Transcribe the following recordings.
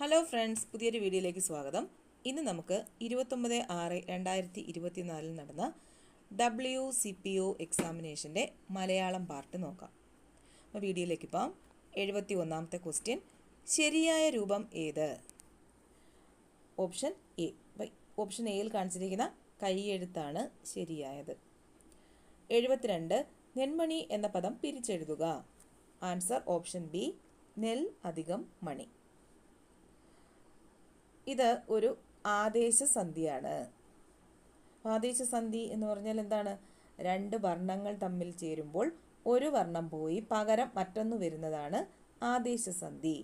Hello friends പുതിയൊരു വീഡിയോയിലേക്ക് സ്വാഗതം. ഇന്ന് നമുക്ക് ഇരുപത്തൊമ്പത് ആറ് രണ്ടായിരത്തി ഇരുപത്തിനാലിൽ നടന്ന ഡബ്ല്യു സി പി ഒ എക്സാമിനേഷന്റെ മലയാളം പാർട്ട് നോക്കാം. അപ്പോൾ വീഡിയോയിലേക്ക് പോകാം. എഴുപത്തി ഒന്നാമത്തെ ക്വസ്റ്റ്യൻ ശരിയായ രൂപം ഏത്? ഓപ്ഷൻ എ ഓപ്ഷൻ എയിൽ കാണിച്ചിരിക്കുന്ന കൈയെഴുത്താണ് ശരിയായത്. എഴുപത്തിരണ്ട് നെന്മണി എന്ന പദം പിരിച്ചെഴുതുക. ആൻസർ ഓപ്ഷൻ ബി നെൽ അധികം മണി. ഇത് ഒരു ആദേശസന്ധിയാണ് ആദേശസന്ധി എന്ന് പറഞ്ഞാൽ എന്താണ്? രണ്ട് വർണങ്ങൾ തമ്മിൽ ചേരുമ്പോൾ ഒരു വർണം പോയി പകരം മറ്റൊന്ന് വരുന്നതാണ് ആദേശസന്ധി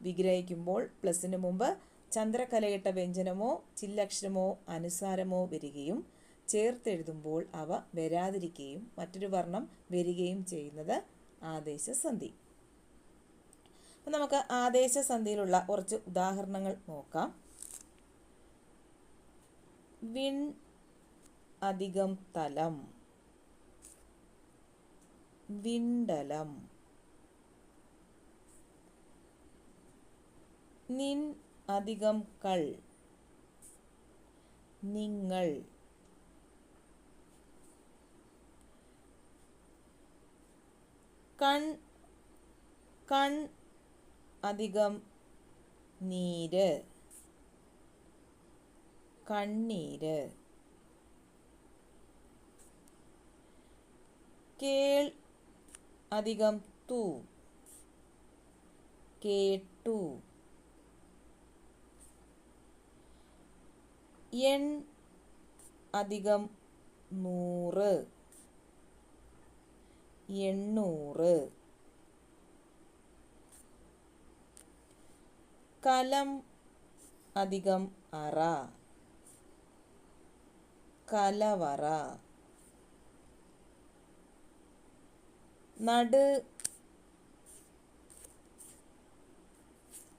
വിഗ്രഹിക്കുമ്പോൾ പ്ലസിന് മുമ്പ് ചന്ദ്രകലയിട്ട വ്യഞ്ജനമോ ചില്ലക്ഷരമോ അനുസാരമോ വരികയും ചേർത്തെഴുതുമ്പോൾ അവ വരാതിരിക്കുകയും മറ്റൊരു വർണം വരികയും ചെയ്യുന്നത് ആദേശസന്ധി അപ്പം നമുക്ക് ആദേശസന്ധിയിലുള്ള കുറച്ച് ഉദാഹരണങ്ങൾ നോക്കാം. വിൺ അധികം തലം. വിണ്ടലം. നിൻ അധികം കൾ. നിങ്ങൾ. കൺ കൺ അധികം നീര്. കണ്ണീര്. കേൾ അധികം തൂ. കേട്ടു. എൺ അധികം നൂറ്. എണ്ണൂറ്. കലം അധികം അറ. കലവറ. നട്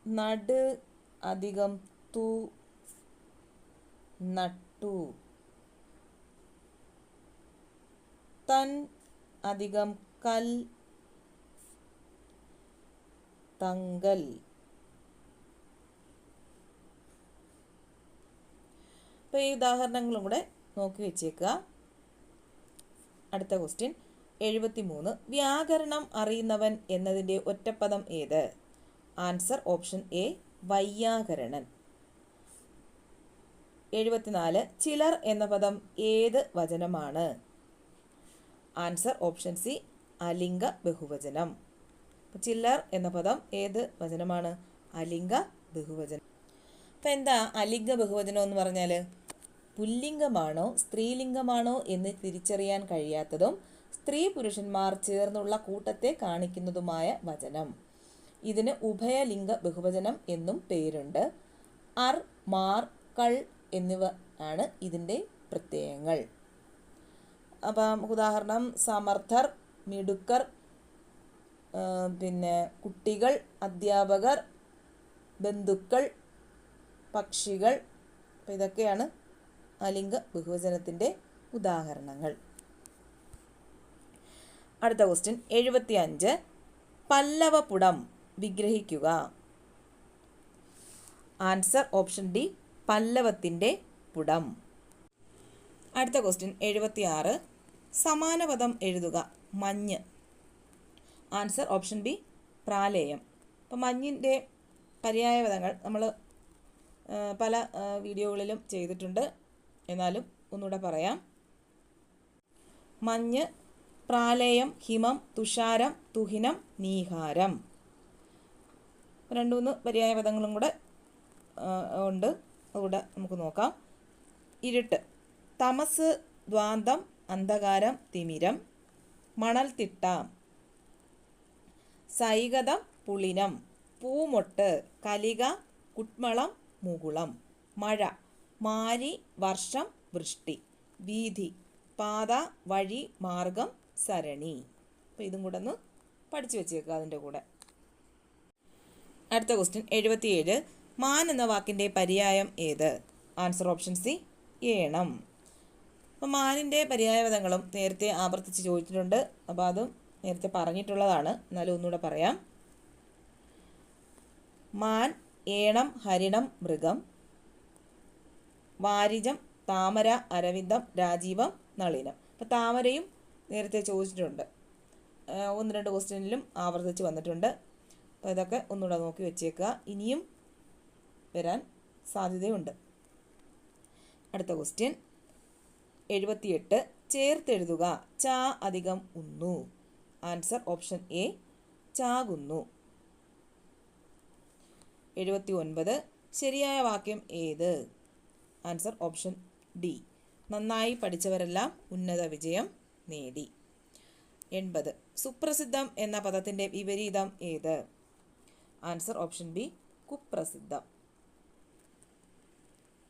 നട് അധികം തു നട്ടു. തൻ അധികം കൽ തങ്കൽ. അപ്പോൾ ഈ ഉദാഹരണങ്ങളും കൂടെ നോക്കി വെച്ചേക്കുക. അടുത്ത ക്വസ്റ്റ്യൻ എഴുപത്തി മൂന്ന് വ്യാകരണം അറിയുന്നവൻ എന്നതിന്റെ ഒറ്റപ്പദം ഏത്? ആൻസർ ഓപ്ഷൻ എ വൈയാകരണൻ എഴുപത്തിനാല്. ചിലർ എന്ന പദം ഏത് വചനമാണ്? ആൻസർ ഓപ്ഷൻ സി അലിംഗ ബഹുവചനം. ചില്ലർ എന്ന പദം ഏത് വചനമാണ്? അലിംഗ ബഹുവചനം. അപ്പം എന്താ അലിംഗ ബഹുവചനം എന്ന് പറഞ്ഞാൽ പുല്ലിംഗമാണോ സ്ത്രീലിംഗമാണോ എന്ന് തിരിച്ചറിയാൻ കഴിയാത്തതും സ്ത്രീ പുരുഷന്മാർ ചേർന്നുള്ള കൂട്ടത്തെ കാണിക്കുന്നതുമായ വചനം. ഇതിന് ഉഭയലിംഗ ബഹുവചനം എന്നും പേരുണ്ട്. അർ മാർ കൾ എന്നിവ ആണ് ഇതിന്റെ പ്രത്യയങ്ങൾ. അപ്പം ഉദാഹരണം സമർത്ഥർ മിടുക്കർ പിന്നെ കുട്ടികൾ അധ്യാപകർ ബന്ധുക്കൾ പക്ഷികൾ ഇതൊക്കെയാണ് അലിംഗ ബഹുവചനത്തിന്റെ ഉദാഹരണങ്ങൾ. അടുത്ത ക്വസ്റ്റ്യൻ എഴുപത്തി അഞ്ച് പല്ലവപുടം വിഗ്രഹിക്കുക. ആൻസർ ഓപ്ഷൻ ഡി പല്ലവത്തിന്റെ പുടം. അടുത്ത ക്വസ്റ്റ്യൻ എഴുപത്തി ആറ് സമാനപദം എഴുതുക മഞ്ഞ്. ആൻസർ ഓപ്ഷൻ ബി പ്രാലേയം. അപ്പം മഞ്ഞിന്റെ പര്യായപദങ്ങൾ നമ്മൾ പല വീഡിയോകളിലും ചെയ്തിട്ടുണ്ട്. എന്നാലും ഒന്നുകൂടെ പറയാം. മഞ്ഞ് പ്രാലയം ഹിമം തുഷാരം തുഹിനം നീഹാരം. രണ്ട് മൂന്ന് പര്യായപദങ്ങളും കൂടെ ഉണ്ട്. അതുകൂടെ നമുക്ക് നോക്കാം. ഇരുട്ട്. തമസ് ദ്വാന്തം അന്ധകാരം തിമിരം. മണൽത്തിട്ട സൈകതം പുളിനം. പൂമൊട്ട് കലിക കുട്മളം മുകുളം. മഴ. മാരി വർഷം വൃഷ്ടി. വീതി പാത വഴി മാർഗം സരണി. അപ്പോൾ ഇതും കൂടെ ഒന്ന് പഠിച്ചു വെച്ചേക്കുക അതിന്റെ കൂടെ. അടുത്ത ക്വസ്റ്റ്യൻ എഴുപത്തിയേഴ്. മാൻ എന്ന വാക്കിന്റെ പര്യായം ഏത്? ആൻസർ ഓപ്ഷൻ സി ഏണം. അപ്പോൾ മാനിന്റെ പര്യായപദങ്ങളും നേരത്തെ ആവർത്തിച്ച് ചോദിച്ചിട്ടുണ്ട്. അപ്പോൾ അതും നേരത്തെ പറഞ്ഞിട്ടുള്ളതാണ്. എന്നാലും ഒന്നുകൂടെ പറയാം. മാൻ ഏണം ഹരിണം മൃഗം. വാരിജം താമര അരവിന്ദം രാജീവം നളിനം. അപ്പോൾ താമരയും നേരത്തെ ചോദിച്ചിട്ടുണ്ട്. ഒന്ന് രണ്ട് ക്വസ്റ്റ്യനിലും ആവർത്തിച്ച് വന്നിട്ടുണ്ട്. അപ്പോൾ ഇതൊക്കെ ഒന്നുകൂടെ നോക്കി വെച്ചേക്കുക. ഇനിയും വരാൻ സാധ്യതയുണ്ട്. അടുത്ത ക്വസ്റ്റ്യൻ. എഴുപത്തിയെട്ട്. ചേർത്തെഴുതുക. ചാ അധികം ഉന്നു. ആൻസർ ഓപ്ഷൻ എ ചാകുന്നു. എഴുപത്തി ഒൻപത് ശരിയായ വാക്യം ഏത്? Answer option D. നന്നായി പഠിച്ചവരെല്ലാം ഉന്നത വിജയം നേടി. എൺപത്. സുപ്രസിദ്ധം എന്ന പദത്തിന്റെ വിപരീതം ഏത്? Answer option B കുപ്രസിദ്ധം.